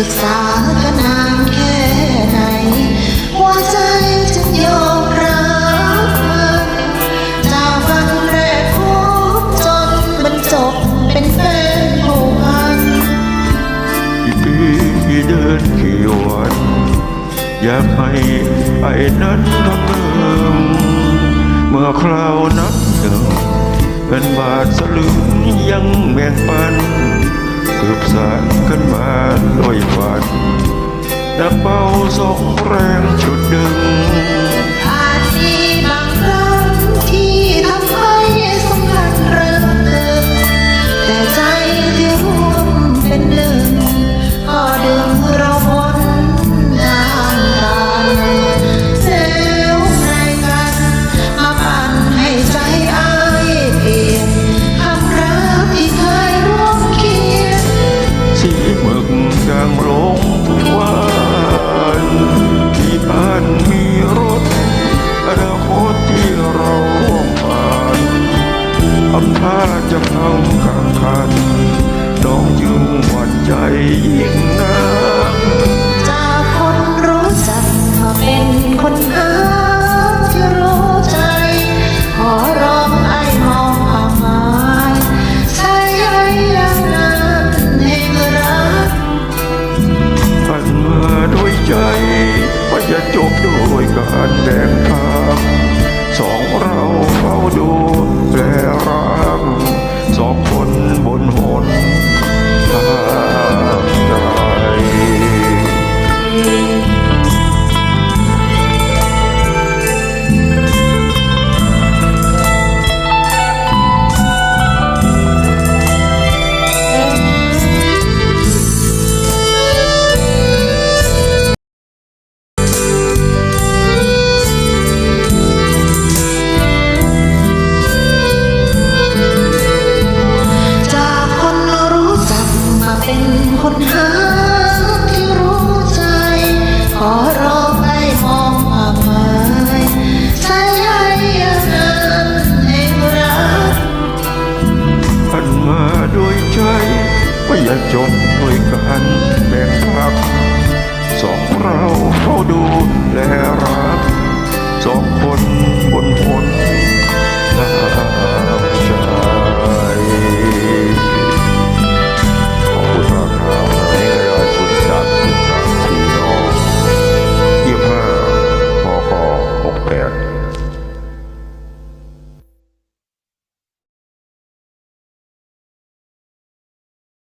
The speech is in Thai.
ศึกษากันนานแค่ไหนหัวใจจึงยอมรับมันจากวันแรกพบจนบรรจบเป็นแฟนผู้พันกี่ปีกี่เดือนกี่วันอยากให้ไอ้นั้นทำเดิมเมื่อคราวนับหนึ่งเป็นบาทสลึงยังแบ่งปัน สืบสานกันมาด้วยฝันนักเป่าสองแรงชุดหนึ่งางล การแบ่งทางสองเรา อย่าจบด้วยการแบ่งรักสองเราเขาดูแลรักสองคน